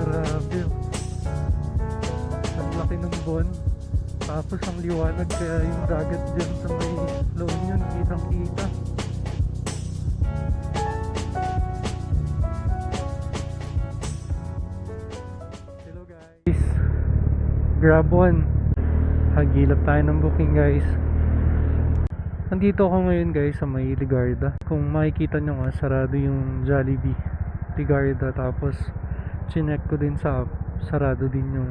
Grabe. Ang laki ng bon. Tapos ang liwanag kaya yung dagat dyan sa may loan yun, kitang kita. Hello guys. Grab one. Hagilap tayo ng booking guys. Nandito ako ngayon guys sa may Ligarda. Kung makikita nyo nga, sarado yung Jollibee Ligarda. Tapos, chinek ko din sa app. Sarado din yung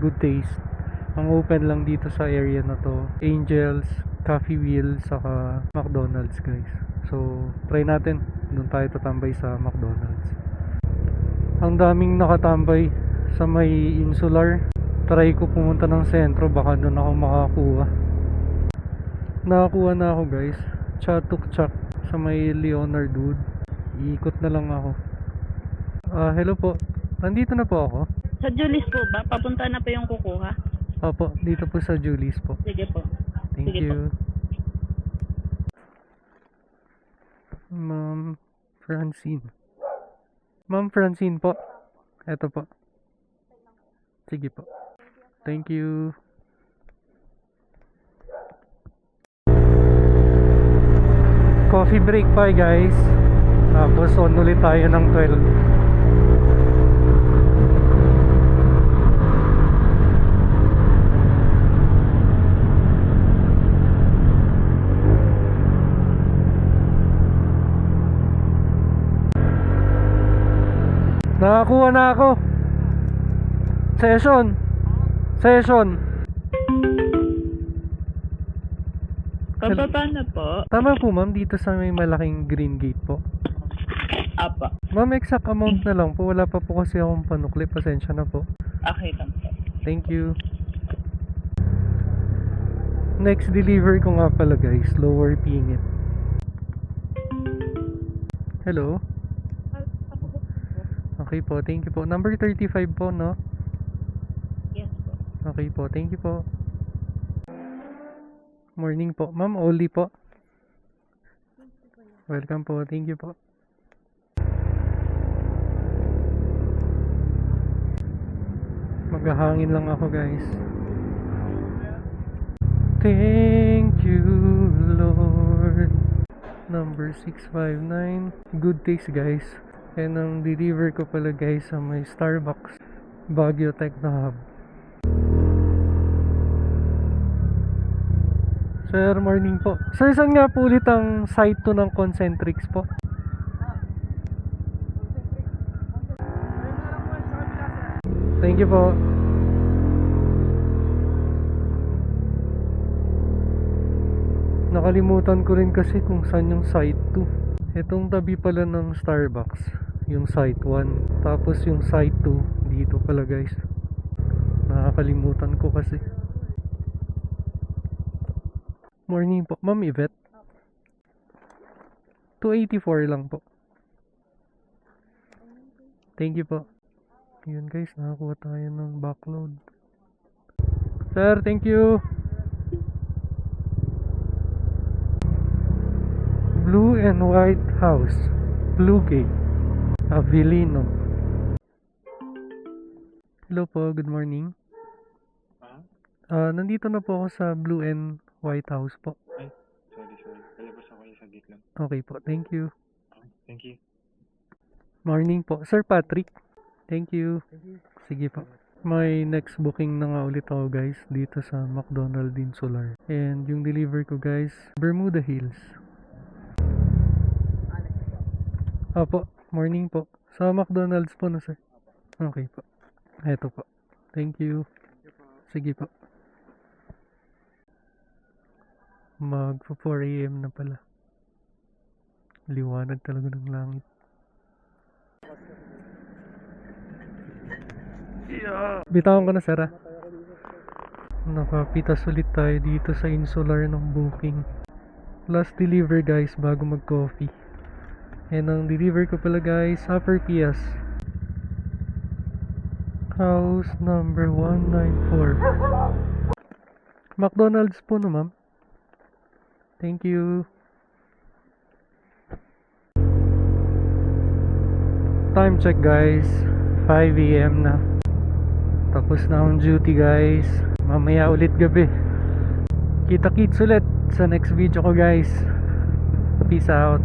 Good Taste. Ang open lang dito sa area na to, Angels, Coffee Wheel, saka McDonald's guys. So, try natin. Doon tayo tatambay sa McDonald's. Ang daming nakatambay sa may insular. Try ko pumunta ng sentro, baka doon ako makakuha. Nakakuha na ako guys. Chatuk Chak sa may Leonard Wood. Iikot na lang ako. Ah, hello po. Nandito na po ako. Sa Julis po ba? Papunta na po yung kukuha? Opo, dito po sa Julie's po. Sige po. Thank Sige po. you. Ma'am Francine. Ma'am Francine po. Eto po. Sige po. Thank you. Coffee break pa guys. Tapos on ulit tayo ng 12. Nakakuha na ako. Session. Session. Pababa na po. Tama po ma'am, dito sa may malaking green gate po. Apa. Ma'am, exact amount na lang po. Wala pa po kasi akong panukli. Pasensya na po. Okay lang po. Thank you. Next deliver ko nga pala guys, lower pingit. Hello? Okay po, thank you po. Number 35 po, no? Yes po. Okay po, thank you po. Morning po. Ma'am, Oli po. Welcome po, thank you po. Maghahangin lang ako guys. Thank you, Lord. Number 659. Good taste guys. And ang deliver ko pala guys sa may Starbucks. Baguio Techno Hub. Sir, morning po. Sir, saan nga po ulit ang site to ng Concentrix po? Thank you po. Nakalimutan ko rin kasi kung saan yung site 2. Itong tabi pala ng Starbucks, yung site 1. Tapos yung site 2, dito pala guys. Nakakalimutan ko kasi. Morning po. Ma'am Yvette. 284 lang po. Thank you po. Yun guys, nakakuha tayo ng backload. Sir, thank you. Blue and White House. Blue Gate. Avilino. Hello po, good morning. Ah, nandito na po ako sa Blue and White House po. Ay, sorry, sorry. Palabas ako saglit lang. Okay po, thank you. Okay, thank you. Morning po. Sir Patrick. Thank you. Sige po. May next booking na nga ulit ako guys dito sa McDonald Insular. And yung deliver ko guys, Bermuda Hills. Opo, morning po. Sa McDonald's po na sir. Okay po. Eto po. Thank you. Sige po. Mag 4 a.m. na pala. Liwanag talaga ng langit. Bitawan ko na sir ah. Nakapitas ulit tayo dito sa insular ng booking. Last deliver guys bago mag coffee. And ang deliver ko pala guys, Upper Pias. House number 194. McDonald's po no ma'am. Thank you. Time check guys. 5 a.m. na. Tapos na ang duty guys. mamaya ulit gabi kita kits ulit sa next video ko guys peace out